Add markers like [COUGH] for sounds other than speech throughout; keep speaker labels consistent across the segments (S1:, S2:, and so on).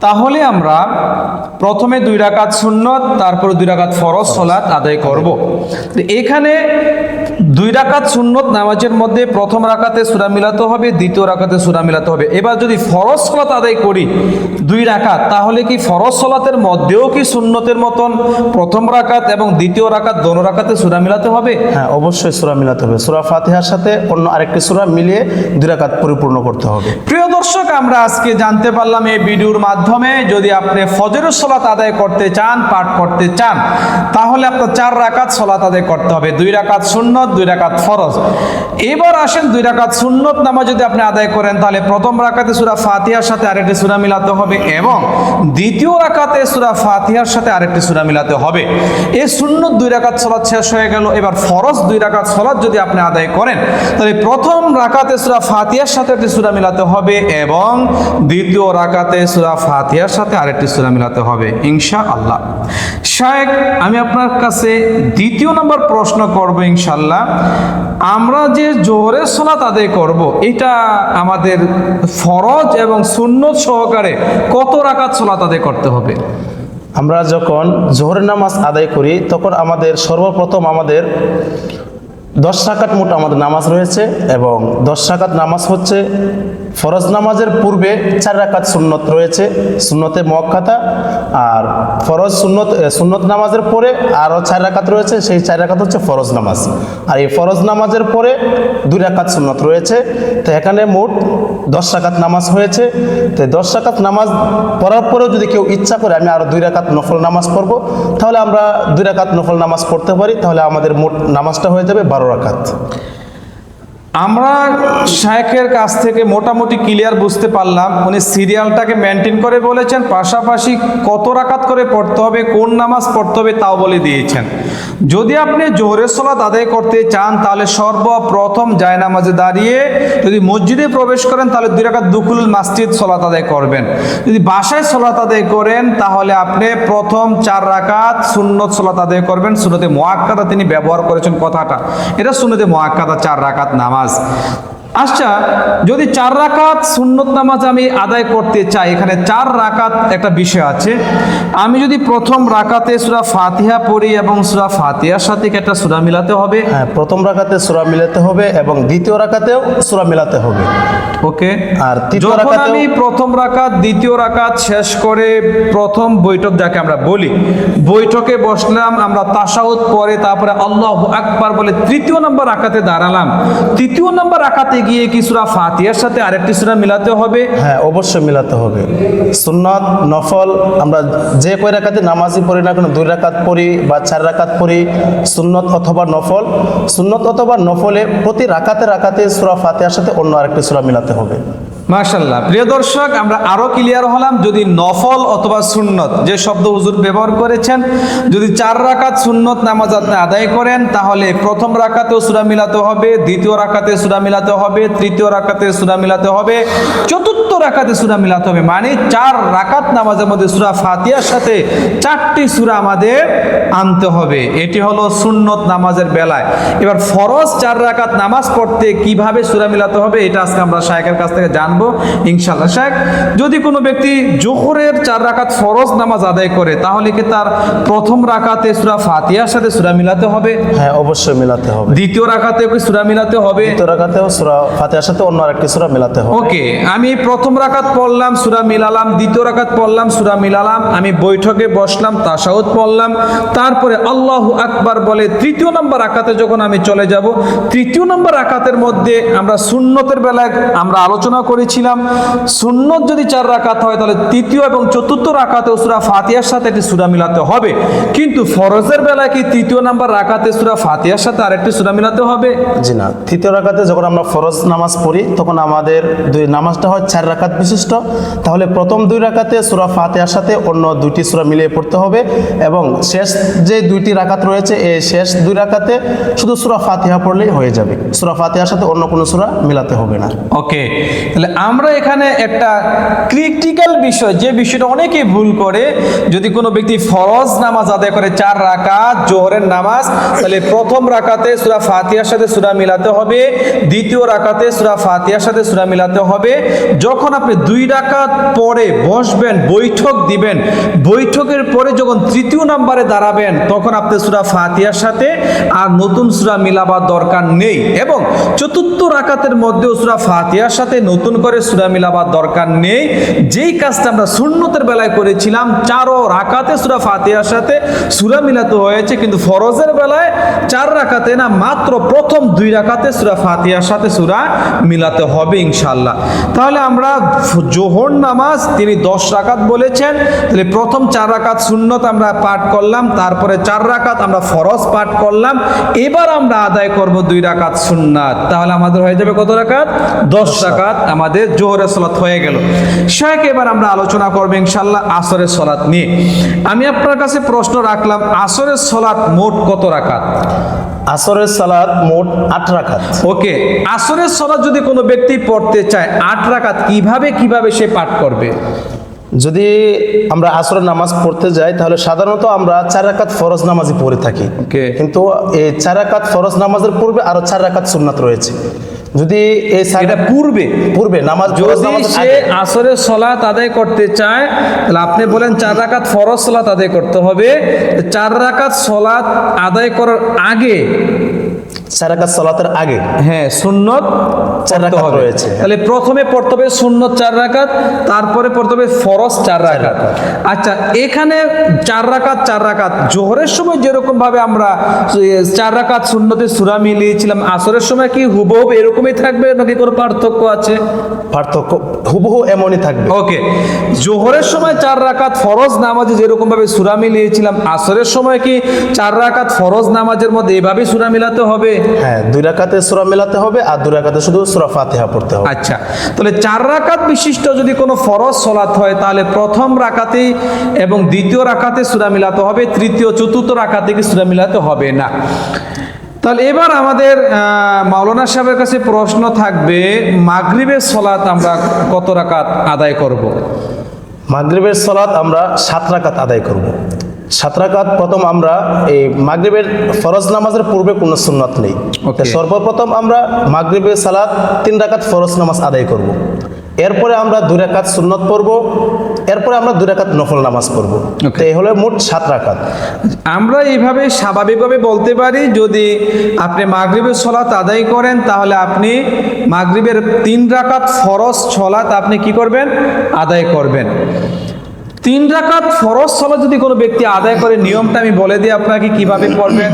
S1: তাহলে আমরা প্রথমে দুই রাকাত সুন্নত তারপর দুই রাকাত ফরজ সলাত আদায় করব। এখানে দুই রাকাত সুন্নত নামাজের মধ্যে প্রথম রাকাতে সুরা মিলাতে হবে দ্বিতীয় রাকাতে সুরা মিলাতে হবে। এবার যদি ফরজ সলাত আদায় করি দুই রাকাত তাহলে কি ফরজ সলাতের মধ্যেও কি সুন্নতের মতন প্রথম রাকাত এবং দ্বিতীয় রাকাত দোনো রাকাতে সুরা মিলাতে হবে?
S2: হ্যাঁ অবশ্যই সুরা মিলাতে হবে। সূরা ফাতিহার সাথে অন্য আরেকটি সূরা মিলিয়ে দুই রাকাত পরিপূর্ণ করতে হবে।
S1: প্রিয় দর্শক আমরা আজকে জানতে পারলাম এই ভিডিওর মাধ্যমে যদি আপনি ফজরের সলাত আদায় করতে চান পাঠ করতে চান তাহলে আপনার চার রাকাত সলাত আদায় করতে হবে। দুই রাকাত সুন্নত দুই রাকাত ফরজ। এবার আসেন দুই রাকাত সুন্নত নামা যদি আপনি আদায় করেন, তাহলে প্রথম রাকাতে সুরা ফাতিহার সাথে আরেকটি সুরা মিলাতে হবে এবং দ্বিতীয় রাকাতে সুরা ফাতিহার সাথে আরেকটি সুরা মিলাতে হবে। এই সুন্নত দুই রাকাত সলাত শেষ হয়ে গেল, এবার ফরজ দুই রাকাত সলাত যদি আপনি আদায় করেন, তাহলে প্রথম রাকাতে সুরা ফাতিহার সাথে একটি সুরা মিলাতে হবে এবং দ্বিতীয় রাকাতে সুরা ফাতিহার সাথে আরেকটি সুরা মিলাতে হবে ইনশা আল্লাহ শায়েক আমি আপনার কাছে দ্বিতীয় নম্বর প্রশ্ন করব ইনশাল্লাহ আমরা যে জোহরের সোনা আদায় করব, এটা আমাদের ফরজ এবং সুন্নত সহকারে কত রাকাত সলাত তাদের করতে হবে?
S2: আমরা যখন জোহরের নামাজ আদায় করি, তখন আমাদের সর্বপ্রথম আমাদের দশ রাকাত মোট আমাদের নামাজ রয়েছে এবং দশ রাকাত নামাজ হচ্ছে ফরজ নামাজের পূর্বে চার রাকাত সুন্নত রয়েছে, সুন্নতে মক্কাতা আর ফরজ সুন্নত সুন্নত নামাজের পরে আরও চার রাকাত রয়েছে, সেই চার রাকাত হচ্ছে ফরজ নামাজ। আর এই ফরজ নামাজের পরে দুই রাকাত সুন্নত রয়েছে। তো এখানে মোট দশ রাকাত নামাজ হয়েছে। তো দশ রাকাত নামাজ পড়ার পরেও যদি কেউ ইচ্ছা করে আমি আরও দুই রাকাত নফল নামাজ পড়ব, তাহলে আমরা দুই রাকাত নফল নামাজ পড়তে পারি, তাহলে আমাদের মোট নামাজটা হয়ে যাবে বারো রাকাত।
S1: আমরা শায়েখের কাছ থেকে মোটামুটি ক্লিয়ার বুঝতে পারলাম, উনি সিরিয়ালটাকে মেনটেন করে বলেছেন, পাশাপাশি কত রাকাত করে পড়তে হবে, কোন নামাজ পড়তে হবে তাও বলে দিয়েছেন। যদি আপনি জোহরের সলাত আদায় করতে চান, তাহলে সর্বপ্রথম যায় নামাজে দাঁড়িয়ে যদি মসজিদে প্রবেশ করেন, তাহলে দুই রাকাত দুকুল মাসজিদ সলাত আদায় করবেন। যদি বাসায় সলাত আদায় করেন, তাহলে আপনি প্রথম চার রাকাত সুন্নত সলাত আদায় করবেন। সুন্নতে মোয়াক্কাদা তিনি ব্যবহার করেছেন কথাটা। এটা সুন্নতে মোয়াক্কাদা চার রাকাত নামাজ নামাজ। আচ্ছা যদি চার রাকাত সুন্নত নামাজ আমি আদায় করতে চাই এখানে চার রাকাত একটা বিষয় আছে। আমি যদি প্রথম রাকাতে সুরা ফাতিহা পড়ি এবং সুরা ফাতিহার সাথে একটা সুরা মিলাতে হবে।
S2: হ্যাঁ প্রথম রাকাতে সূরা মিলাতে হবে এবং দ্বিতীয় রাকাতেও সূরা মিলাতে হবে।
S1: ওকে?
S2: আর তৃতীয়
S1: যখন আমি প্রথম রাকাত দ্বিতীয় রাকাত শেষ করে প্রথম বৈঠক যাকে আমরা বলি বৈঠকে বসলাম আমরা তাসাউদ পরে তারপরে আল্লাহ আকবার বলে তৃতীয় নম্বর রাকাতে দাঁড়ালাম। তৃতীয় নম্বর রাকাতে গিয়ে কি সুরা ফাতিহার সাথে আরেকটি সুরা মিলাতে হবে?
S2: হ্যাঁ অবশ্যই মিলাতে হবে। সুন্নত, নফল, আমরা যে কয় রাকাতে নামাজই পড়ি না কোনো, দুই রাকাত পড়ি বা চার রাকাত পড়ি, সুন্নত অথবা নফল। সুন্নত অথবা নফলে প্রতি রাকাতে রাকাতে সুরা ফাতিহার সাথে অন্য আরেকটি সুরা মিলাতে হবে।
S1: মাশাল্লাহ প্রিয় দর্শক, আমরা আরও ক্লিয়ার হলাম যদি নফল অথবা সুন্নত, যে শব্দ হুজুর ব্যবহার করেছেন, যদি চার রাকাত সুন্নত নামাজ আপনি আদায় করেন, তাহলে প্রথম রাকাতেও সুরা মিলাতে হবে, দ্বিতীয় রাকাতে সুরা মিলাতে হবে, তৃতীয় রাকাতে সুরা মিলাতে হবে, চতুর্থ রাকাতে সুরা মিলাতে হবে। মানে চার রাকাত নামাজের মধ্যে সুরা ফাতিয়ার সাথে চারটি সুরা আমাদের আনতে হবে। এটি হলো সুন্নত নামাজের বেলায়। এবার ফরজ চার রাকাত নামাজ পড়তে কীভাবে সুরা মিলাতে হবে, এটা আজকে আমরা শায়েকের কাছ থেকে জানব। ইনশাল্লাহ শায়েক যদি কোনো ব্যক্তি জোহরের চার রাকাত ফরজ নামাজ আদায় করে তাহলে কি তার প্রথম রাকাতে সুরা ফাতিহার সাথে সুরা মিলাতে হবে?
S2: হ্যাঁ অবশ্যই মিলাতে হবে।
S1: দ্বিতীয় রাকাতে কি সুরা মিলাতে হবে?
S2: দ্বিতীয় রাকাতেও সুরা ফাতিহার সাথে অন্য আরেকটি সুরা মিলাতে হবে।
S1: ওকে আমি প্রথম রাকাত পড়লাম সুরা মিলালাম দ্বিতীয় রাকাত পড়লাম সুরা মিলালাম আমি বৈঠকে বসলাম তাসাউদ পড়লাম তারপরে আল্লাহ আকবার বলে তৃতীয় নম্বর আকাতে যখন আমি চলে যাব তৃতীয় নম্বর আকাতের মধ্যে আমরা সুন্নতের বেলায় আমরা আলোচনা করেছিলাম সুন্নত যদি চার রাকাত হয় তাহলে তৃতীয় এবং চতুর্থ রাকাতেও সুরা ফাতিয়ার সাথে একটি সুরা মিলাতে হবে। কিন্তু ফরজের বেলায় কি তৃতীয় নাম্বার রাকাতে সুরা ফাতিয়ার সাথে আরেকটি সুরা মিলাতে হবে?
S2: জি না। তৃতীয় রাকাতে যখন আমরা ফরজ নামাজ পড়ি তখন আমাদের দুই নামাজটা হয় চার রাকাত বিশিষ্ট। তাহলে প্রথম দুই রাকাতে সুরা ফাতিয়ার সাথে অন্য দুইটি সুরা মিলিয়ে পড়তে হবে এবং শেষ যে দুইটি রাকাত রয়েছে এই শেষ দুই রাকাতে শুধু সুরা ফাতিহা পড়লেই হয়ে যাবে। সুরা ফাতিহার সাথে অন্য কোনো সুরা মিলাতে হবে না।
S1: ওকে। তাহলে আমরা এখানে একটা ক্রিটিক্যাল বিষয়, যে বিষয়টা অনেকেই ভুল করে। যদি কোনো ব্যক্তি ফরজ নামাজ আদায় করে চার রাকাত, জোহরের নামাজ, তাহলে প্রথম রাকাতে সুরা ফাতিহার সাথে সুরা মিলাতে হবে, দ্বিতীয় রাকাতে সুরা ফাতিহার সাথে সুরা মিলাতে হবে। যখন আপনি দুই রাকাত পরে বসবেন, বৈঠক দিবেন, বৈঠকের পরে যখন তৃতীয় নাম্বারে দাঁড়াবেন, তখন আপনি সুরা ফাতিহার সাথে আর নতুন সুরা মিলাবার দরকার নেই। এবং চতুর্থ রাকাতের মধ্যেও সুরা ফাতিহার সাথে নতুন করে সুরা মিলাবার দরকার নেই। যেই কাজটা আমরা সুন্নতের বেলায় করেছিলাম, চারো রাকাতে সুরা ফাতিহার সাথে সুরা মিলাতে হয়েছে, কিন্তু ফরজের বেলায় চার রাকাতে না, মাত্র প্রথম দুই রাকাতে সুরা ফাতিহার সাথে সুরা মিলাতে হবে ইনশাল্লাহ তাহলে আমরা জোহর নামাজ তিনি দশ রাকাত বলেছেন, তাহলে প্রথম চার রাকাত সুন্নত আমরা পাঠ করলাম, তারপরে চার রাকাত আমরা ফরজ পাঠ করলাম, এবার আমরা আদায় করব দুই রাকাত সুন্নাত। তাহলে আমাদের হয়ে যাবে কত রাকাত? দশ রাকাত। আমাদের জোহরের সলাত হয়ে গেল। শেখ এবার আমরা আলোচনা করব ইনশাল্লাহ আসরের সলাত নিয়ে। আমি আপনার কাছে প্রশ্ন রাখলাম আসরের সলাত মোট কত রাকাত?
S2: আসরের সালাদ মোট আট রাকাত।
S1: ওকে আসরের সলাত যদি কোনো ব্যক্তি পড়তে চায় আট রাকাত কীভাবে কীভাবে সে পাঠ করবে?
S2: যদি আমরা আসরের নামাজ পড়তে যাই তাহলে সাধারণত আমরা চার রাকাত ফরজ নামাজই পড়ে থাকি। কিন্তু এই চার রাকাত ফরজ নামাজের পূর্বে আরও চার রাকাত সুন্নাত রয়েছে। যদি এই
S1: এটা পূর্বে
S2: পূর্বে নামাজ
S1: যদি সে। আসরের সলাত আদায় করতে চায় তাহলে আপনি বলেন চার রাকাত ফরজ সলাত আদায় করতে হবে চার রাকাত সলাত আদায় করার আগে
S2: চার রাকাত সলাতের আগে।
S1: হ্যাঁ সুন্নত
S2: চার রাকাত। রয়েছে।
S1: তাহলে প্রথমে পড়তে হবে সুন্নত চার রাকাত তারপরে পড়তে হবে ফরজ চার রাকাত। আচ্ছা এখানে চার রাকাত চার রাকাত জোহরের সময় যেরকম ভাবে আমরা চার রাকাত সুন্নতে সুরা মিলিয়েছিলাম আসরের সময় কি হুবহুব এরকমই থাকবে নাকি কোনো পার্থক্য আছে?
S2: পার্থক্য হুবহু এমনই থাকবে।
S1: ওকে জোহরের সময় চার রাকাত ফরজ নামাজে যেরকম ভাবে সুরা মিলিয়েছিলাম আসরের সময় কি চার রাকাত ফরজ নামাজের মধ্যে এভাবে সুরা মিলাতে হবে?
S2: হ্যাঁ দুই রাকাতে সূরা মেলাতে হবে আর দুই রাকাতে শুধু সূরা ফাতিহা পড়তে হবে।
S1: আচ্ছা তাহলে চার রাকাত বিশিষ্ট যদি কোনো ফরজ সলাত হয় তাহলে প্রথম রাকাতেই এবং দ্বিতীয় রাকাতে সুরা মিলাতে হবে তৃতীয় চতুর্থ রাকাতে কি সুরা মিলাতে হবে? না। তাহলে এবার আমাদের আহ, মাওলানা সাহেবের কাছে প্রশ্ন থাকবে মাগরিবের সলাত আমরা কত রাকাত আদায় করব।
S2: মাগরিবের সলাত আমরা সাত রাকাত আদায় করব। সাত রাকাত প্রথম আমরা এই মাগরিবের ফরজ নামাজের পূর্বে কোনো সুন্নাত নেই. সর্বপ্রথম আমরা মাগরিবের সালাত তিন রাকাত ফরজ নামাজ আদায় করব। এরপরে আমরা দুই রাকাত সুন্নত পড়ব এরপরে আমরা দুই রাকাত নফল নামাজ পড়ব. তো এই হলো মোট সাত রাকাত।
S1: আমরা এইভাবে স্বাভাবিকভাবে বলতে পারি যদি আপনি মাগরিবের সলাত আদায় করেন তাহলে আপনি মাগরিবের তিন রাকাত ফরজ সলাত আপনি কি করবেন? আদায় করবেন। তিন রাকাত ফরজ সলাত যদি কোনো ব্যক্তি আদায় করে নিয়মটা আমি বলে দিই আপনাকে কীভাবে পড়বেন।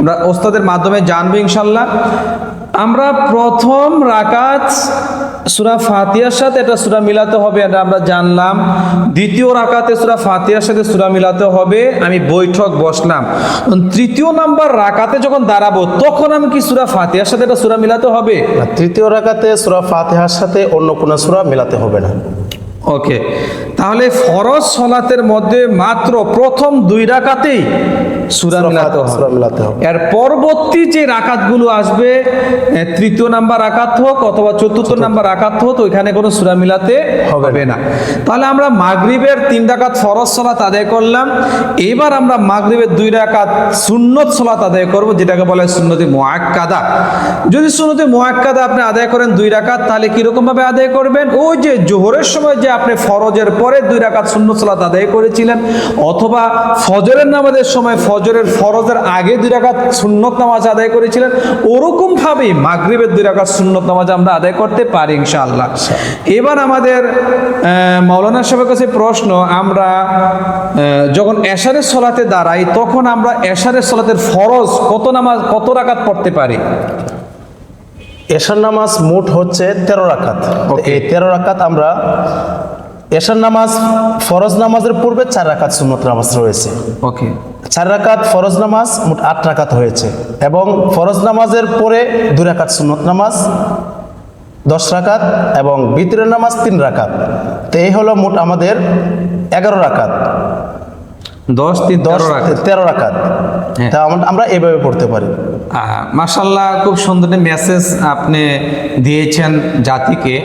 S1: আমরা ওস্তাদের মাধ্যমে জানব ইনশাল্লাহ আমরা প্রথম রাকাত সুরা ফাতিয়ার সাথে এটা সুরা মিলাতে হবে এটা আমরা জানলাম। দ্বিতীয় রাকাতে সুরা ফাতিয়ার সাথে সুরা মিলাতে হবে আমি বৈঠক বসলাম। তৃতীয় নাম্বার রাকাতে যখন দাঁড়াবো তখন আমি কি সুরা ফাতিয়ার সাথে এটা সুরা মিলাতে হবে?
S2: তৃতীয় রাকাতে সূরা ফাতিহার সাথে অন্য কোনো সূরা মেলাতে হবে না।
S1: ওকে। তাহলে ফরজ সলাতের মধ্যে মাত্র প্রথম দুই রাকাতেই
S2: সুরা মিলাতে হবে।
S1: এর পরবর্তী যে রাকাতগুলো আসবে তৃতীয় নাম্বার রাকাত হোক অথবা চতুর্থ নাম্বার রাকাত হোক ওইখানে কোনো সুরা মিলাতে
S2: হবে
S1: না। তাহলে আমরা মাগরিবের তিন রাকাত ফরজ সলাত আদায় করলাম। এবার আমরা মাগরিবের দুই রাকাত সুন্নত সলাত আদায় করব যেটাকে বলে সুন্নতি মুআক্কাদা। যদি সুন্নতি মুআক্কাদা আপনি আদায় করেন দুই রাকাত তাহলে কীরকম ভাবে আদায় করবেন? ওই যে জোহরের সময় যে আপনি ফরজের পরে দুই রাকাত সুন্নত সলাত আদায় করেছিলেন অথবা ফজরের নামাজের সময় ফজরের ফরজের আগে দুই রাকাত সুন্নত নামাজ আদায় করেছিলেন ওরকম ভাবেই মাগরিবের দুই রাকাত সুন্নত নামাজ আমরা আদায় করতে পারি ইনশাআল্লাহ। এবার আমাদের মাওলানা সাহেবের কাছে প্রশ্ন আমরা যখন এশারের সলাতে দাঁড়াই তখন আমরা এশারের সলাতের ফরজ কত নামাজ কত রাকাত পড়তে পারি?
S2: এশার নামাজ মোট হচ্ছে তেরো রাকাত। এই তেরো রাকাত আমরা এশার নামাজ ফরজ নামাজের পূর্বে চার রাকাত সুন্নত নামাজ রয়েছে।
S1: ওকে
S2: চার রাকাত ফরজ নামাজ মোট আট রাকাত হয়েছে এবং ফরজ নামাজের পরে দুই রাকাত সুন্নত নামাজ দশ রাকাত এবং বিতরের নামাজ তিন রাকাত। তো এই হলো মোট আমাদের এগারো রাকাত।
S1: দশ তিন
S2: দশ তেরো রাকাত।
S1: হ্যাঁ।
S2: তা আমরা এভাবে পড়তে পারি।
S1: মাসাল্লাহ খুব সুন্দর মেসেজ আপনি দিয়েছেন জাতিকে।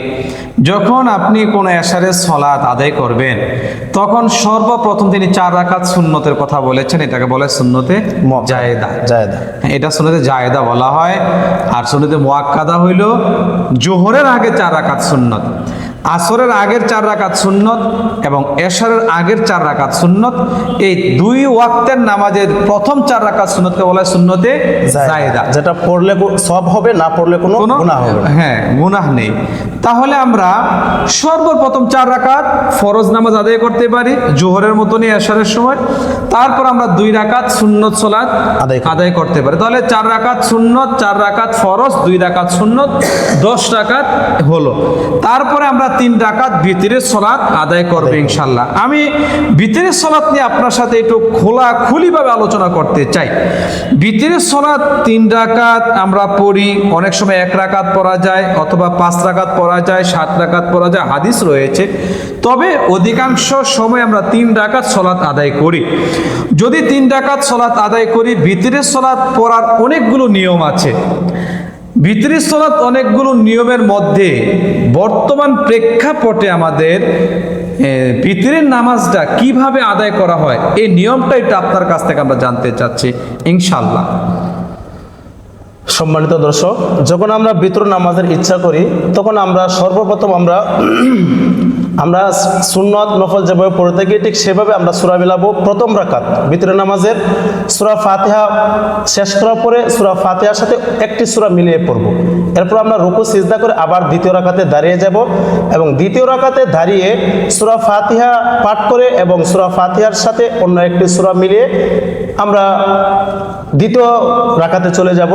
S1: যখন আপনি কোনো এশারের সলাৎ আদায় করবেন তখন সর্বপ্রথম তিনি চার রাকাত সুন্নতের কথা বলেছেন এটাকে বলে সুন্নতে জায়েদা।
S2: জায়দা।
S1: এটা সুন্নতে জায়েদা বলা হয় আর সুন্নতে মোয়াক্কাদা হইল জোহরের আগে চার রাকাত সুন্নত। আসরের আগের চার রাকাত সুন্নত এবং এশারের আগের চার রাকাত সুন্নত। এই দুই ওয়াক্তের নামাজের প্রথম চার রাকাত সুন্নতকে বলা হয় সুন্নতে জায়েদা।
S2: যেটা পড়লে সব হবে না পড়লে কোনো গুনাহ হবে
S1: হ্যাঁ গুনাহ নেই। তাহলে আমরা সর্বপ্রথম চার রাকাত ফরজ নামাজ আদায় করতে পারি জোহরের মতনই এশারের সময়। তারপর আমরা দুই রাকাত সুন্নত
S2: করতে
S1: আদায় করতে পারি। তাহলে চার রাকাত সুন্নত চার রাকাত ফরজ দুই রাকাত সুন্নত দশ রাকাত হলো। তারপরে আমরা তিন রাকাত ভিতরের সলাৎ আদায় করব ইনশাল্লাহ আমি ভিতরের সলাৎ নিয়ে আপনার সাথে একটু খোলা খুলিভাবে আলোচনা করতে চাই। ভিতরের সলাৎ তিন রাকাত আমরা পড়ি অনেক সময় এক রাকাত পড়া যায় অথবা পাঁচ রাকাত পড়া যায়, সাত রাকাত পড়া যায়, হাদিস রয়েছে। তবে অধিকাংশ সময় আমরা তিন ডাকাত সলাৎ আদায় করি। যদি তিন ডাকাত সলাৎ আদায় করি, ভিতরের সলাৎ পড়ার অনেকগুলো নিয়ম আছে। ভিতরি সলাৎ অনেকগুলো নিয়মের মধ্যে বর্তমান প্রেক্ষাপটে আমাদের ভিতরের নামাজটা কীভাবে আদায় করা হয়, এই নিয়মটা একটু আপনার কাছ থেকে আমরা জানতে চাচ্ছি ইনশাল্লাহ
S2: সম্মানিত দর্শক, যখন আমরা বিতর নামাজের ইচ্ছা করি, তখন আমরা সর্বপ্রথম আমরা [CLEARS THROAT] আমরা সুন্নত নফল যেভাবে পড়ে থাকি, ঠিক সেভাবে আমরা সুরা মিলাবো প্রথম রাকাত, বিতর নামাজের সুরা ফাতিহা শেষ করার পরে সুরা ফাতিহার সাথে একটি সুরা মিলিয়ে পড়ব। এরপর আমরা রুকু, সিজদা করে আবার দ্বিতীয় রাকাতে দাঁড়িয়ে যাব এবং দ্বিতীয় রাকাতে দাঁড়িয়ে সুরা ফাতিহা পাঠ করে এবং সুরা ফাতিহার সাথে অন্য একটি সুরা মিলিয়ে আমরা দ্বিতীয় রাখাতে চলে যাব।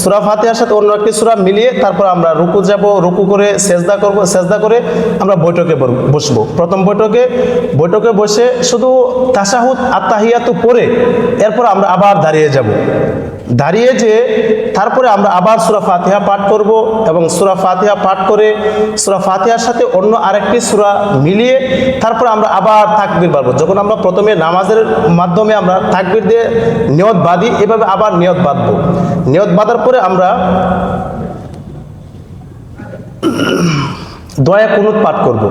S2: সুরা ফাতিহার সাথে অন্য একটি সুরা মিলিয়ে তারপর আমরা রুকু যাব, রুকু করে সেজদা করব, সেজদা করে আমরা বৈঠকে বসবো। প্রথম বৈঠকে বৈঠকে বসে শুধু তাসাহুদ আত্মাহিয়াতু পরে এরপর আমরা আবার দাঁড়িয়ে যাব। দাঁড়িয়ে যে তারপরে আমরা আবার সুরা ফাতিহা পাঠ করব এবং সুরা ফাতিহা পাঠ করে সুরা ফাতিহার সাথে অন্য আরেকটি সুরা মিলিয়ে তারপরে আমরা আবার তাকবির বাড়বো যখন আমরা প্রথমে নামাজের মাধ্যমে আমরা তাকবির দিয়ে নিয়ত বাঁধি, এভাবে আবার নিয়ত বাঁধবো নিয়ত বাঁধার পরে আমরা দয়া কুনুত পাঠ করব।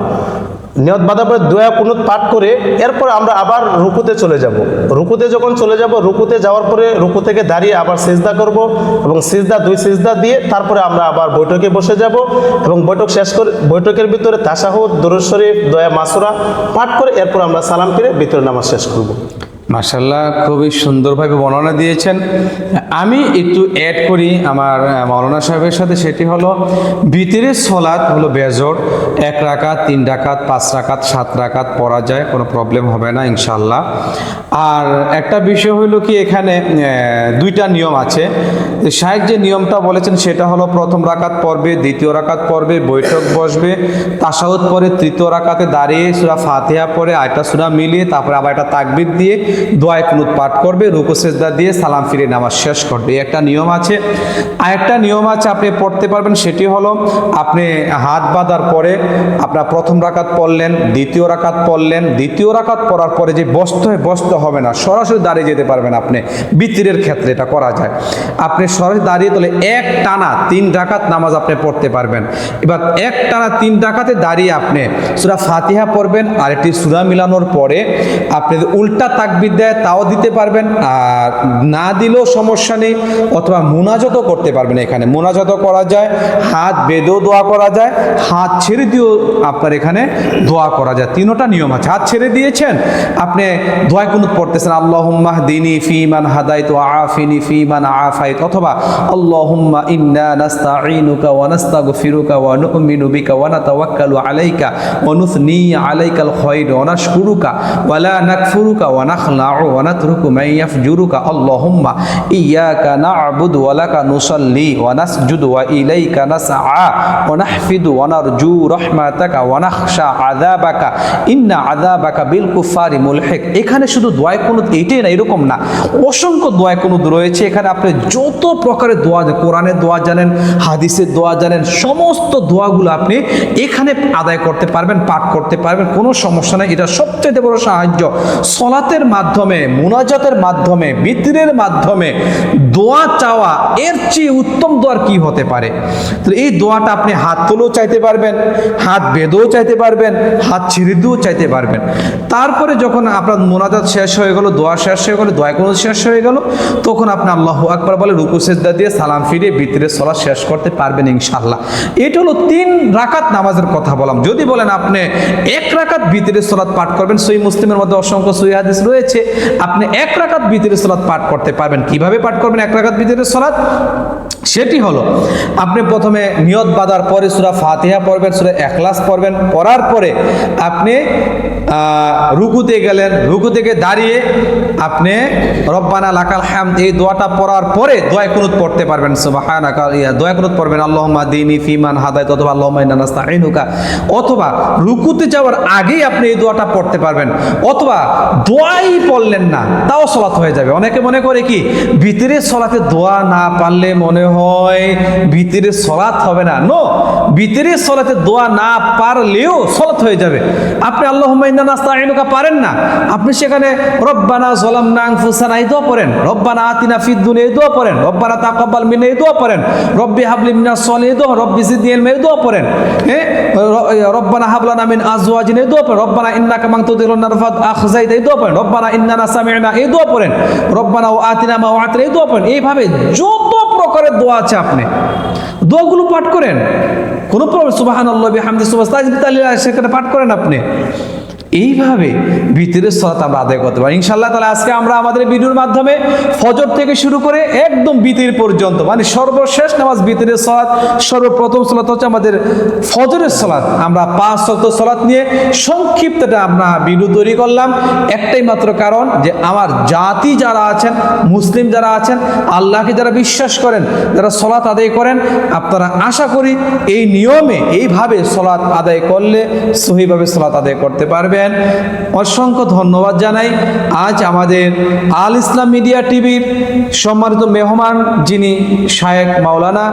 S2: নিয়ত বাঁধার পরে দোয়া, কুনুত পাঠ করে এরপর আমরা আবার রুকুতে চলে যাব। রুকুতে যখন চলে যাব, রুকুতে যাওয়ার পরে রুকু থেকে দাঁড়িয়ে আবার সিজদা করব এবং সিজদা, দুই সিজদা দিয়ে তারপরে আমরা আবার বৈঠকে বসে যাব এবং বৈঠক শেষ করে, বৈঠকের ভিতরে তাসাহুদ, দরুদ দয়া মাসুরা পাঠ করে এরপর আমরা সালাম ফিরে ভিতরে নামাজ শেষ করব।
S1: মার্শাল্লাহ খুবই সুন্দরভাবে বর্ণনা দিয়েছেন। আমি একটু অ্যাড করি আমার আহ, মাওলানা সাহেবের সাথে সেটি হলো ভিতরের সলাৎ হলো বেজোর এক রাকাত তিন রাকাত পাঁচ রাকাত সাত রাকাত পড়া যায় কোনো প্রবলেম হবে না ইনশাল্লাহ আর একটা বিষয় হলো কি এখানে দুইটা নিয়ম আছে। সাহেব যে নিয়মটা বলেছেন সেটা হলো প্রথম রাকাত পড়বে দ্বিতীয় রাকাত পড়বে বৈঠক বসবে তাসাউদ পরে তৃতীয় রাকাতে দাঁড়িয়ে সুরা ফাতিহা পরে আয়টা সুরা মিলিয়ে তারপরে আবার একটা তাকবির দিয়ে দোয়ায় কুনুত পাঠ করবে, রুকু, সেজদা দিয়ে সালাম ফিরে নামাজ শেষ করবে। একটা নিয়ম আছে। আরেকটা নিয়ম আছে, আপনি পড়তে পারবেন, সেটি হলো আপনি হাত বাঁধার পরে আপনার প্রথম রাকাত পড়লেন, দ্বিতীয় রাকাত পড়লেন, দ্বিতীয় রাকাত পড়ার পরে যে বসতে হয় হবে না, সরাসরি দাঁড়িয়ে যেতে পারবেন আপনি। বিতিরের ক্ষেত্রে এটা করা যায়। আপনি সরাসরি দাঁড়িয়ে তোলে এক টানা তিন ডাকাত নামাজ আপনি পড়তে পারবেন। এবার এক টানা তিন ডাকাতে দাঁড়িয়ে আপনি সুরা ফাতিহা পড়বেন আর একটি সুরা মিলানোর পরে আপনি উল্টা উল্টা তাকবির দেয় তাও দিতে পারবেন, আর না দিলেও সমস্যা নেই, অথবা মুনাজতও করতে পারবেন এখানে। মুনাজত করা যায়, হাত বেঁধেও দোয়া করা যায়, হাত ছেড়ে দিয়েও আপনার এখানে দোয়া করা যায়। তিনোটা নিয়ম আছে। হাত ছেড়ে দিয়েছেন, আপনি দোয়া কুনুত পড়তেছেন আল্লাহুম্মাহ দিনী ফিমান হাদাইত আফিনি ফিমান আফাইত অথবা, আল্লাহুম্মা ইন্না নাস্তাঈনুকা ওয়া নাস্তাগফিরুকা ওয়া নু'মিনু বিকা ওয়া আলাইকা ওয়া নুথনি আলাইকাল খায়র ওয়া নাশকুরুকা ওয়া লা নাকফুরুকা ওয়া মুলহিক। এখানে শুধু দোয়া কুনুত এইটাই না, এরকম না। অসংখ্য দোয়া কুনুত রয়েছে। এখানে আপনি যত প্রকারের দোয়া কোরআনের দোয়া জানেন, হাদিসের দোয়া জানেন, সমস্ত দোয়াগুলো আপনি এখানে আদায় করতে পারবেন, পাঠ করতে পারবেন, কোনো সমস্যা নেই। এটা সবচেয়ে বড় সাহায্য। সলাতের মাধ্যমে মাধ্যমে, মুনাজাতের মাধ্যমে, বিতরের মাধ্যমে দোয়া চাওয়া, এর চেয়ে উত্তম দোয়ার কি হতে পারে? তো এই দোয়াটা আপনি হাত তুলেও চাইতে পারবেন, হাত বেঁধেও চাইতে পারবেন, হাত ছিঁড়ে দিয়েও চাইতে পারবেন। তারপরে যখন আপনার মোনাজাত শেষ হয়ে গেল, দোয়া শেষ হয়ে গেল দোয়া কোনো শেষ হয়ে গেল, তখন আপনি আল্লাহ আকবার বলে রুকু, সেজদা দিয়ে সালাম ফিরিয়ে ভিতরে সলা শেষ করতে পারবেন ইনশাল্লাহ এটা হলো তিন রাকাত নামাজের কথা বললাম। যদি বলেন আপনি এক রাকাত ভিতরে সলাৎ পাঠ করবেন সই মুসলিমের মধ্যে অসংখ্য সই হাদিস রয়েছে। আপনি এক রাকাত ভিতরে সলাৎ পাঠ করতে পারবেন। কীভাবে পাঠ করবেন এক রাকাত ভিতরে সলাৎ? সেটি হলো, আপনি প্রথমে নিয়ত বাঁধার পরে সুরা ফাতিহা পড়বেন, সুরা একলাস পড়বেন, পড়ার পরে আপনি রুকুতে গেলেন রুকু থেকে দাঁড়িয়ে আপনি, রব্বানা লাকাল হাম এই দোয়াটা পড়ার পরে দোয়া কুনুত পড়তে পারবেন দোয়া কুনুত পড়বেন, আল্লাহুম্মা দিনী ফিমান হাদায়াত অথবা নাস্তাঈনুকা, অথবা রুকুতে যাওয়ার আগেই আপনি এই দোয়াটা পড়তে পারবেন, অথবা দোয়াই পড়লেন না, তাও সলাৎ হয়ে যাবে। অনেকে মনে করে কি, ভিতরে সলাতে দোয়া না পারলে মনে হয় ভিতরে সলাৎ হবে না। নো ভিতরে সলাতে দোয়া না পারলেও সলাৎ হয়ে যাবে। আপনি আল্লাহ নাস্তাইনুকা পারেন না। আপনি সেখানে রব্বানা জলামনা আনফুসানা, এই দোয়া পড়েন। রব্বানা আতিনা ফিদ দুনিয়া, এই দোয়া পড়েন। রব্বানা তাকাব্বাল মিন্না, এই দোয়া পড়েন। রব্বি হাবলি মিনাস সলিহিন, এই দোয়া রব্বি জিদনি ইলমা এই দোয়া পড়েন। হ্যাঁ? রব্বানা হাবলানা মিন আজওয়াজিনা, এই দোয়া পড়েন। রব্বানা ইন্নাকা মান তুদিলুন নারফাত আখজাইতা, এই দোয়া পড়েন। রব্বানা ইন্নানা সামি'না এই দোয়া পড়েন। রব্বানা ও আতিনা মা ওয়াতিনা এই দোয়া পড়েন। এইভাবে যত প্রকারের দোয়া আছে আপনি। দোয়াগুলো পাঠ করেন। কোনো প্রবলেম সুবাহান আল্লাহ হামদি সুবাহ সেখানে পাঠ করেন আপনি। এইভাবে ভিতরের সলাত আমরা আদায় করতে পারি। ইনশাল্লাহ তাহলে আজকে আমরা আমাদের ভিডিওর মাধ্যমে ফজর থেকে শুরু করে একদম বিতির পর্যন্ত মানে সর্বশেষ নামাজ বিতিরের সলাৎ, সর্বপ্রথম সলাৎ হচ্ছে আমাদের ফজরের সলাৎ। আমরা পাঁচ শত সলাৎ নিয়ে সংক্ষিপ্তটা আমরা ভিডিও তৈরি করলাম। একটাই মাত্র কারণ যে আমার জাতি যারা আছেন, মুসলিম যারা আছেন, আল্লাহকে যারা বিশ্বাস করেন, যারা সলাৎ আদায় করেন, আপনারা আশা করি এই নিয়মে এইভাবে সলাৎ আদায় করলে সহিভাবে সলাৎ আদায় করতে পারবেন। অসংখ্য ধন্যবাদ জানাই। আজ আমাদের আল ইসলাম মিডিয়া টিভির সম্মানিত মেহমান যিনি শায়েক মাওলানা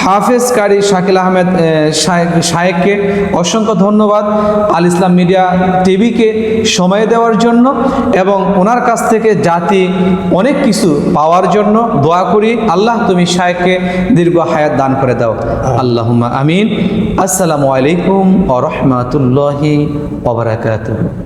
S1: হাফেজ কারি শাকিল আহমেদ শায়েককে অসংখ্য ধন্যবাদ আল ইসলাম মিডিয়া টিভিকে সময় দেওয়ার জন্য এবং ওনার কাছ থেকে জাতি অনেক কিছু পাওয়ার জন্য দোয়া করি। আল্লাহ তুমি শায়েককে দীর্ঘ হায়াত দান করে দাও। আল্লাহুম্মা আমিন। আসসালামু আলাইকুম ওয়া রাহমাতুল্লাহি ওয়া বারাকাতুহু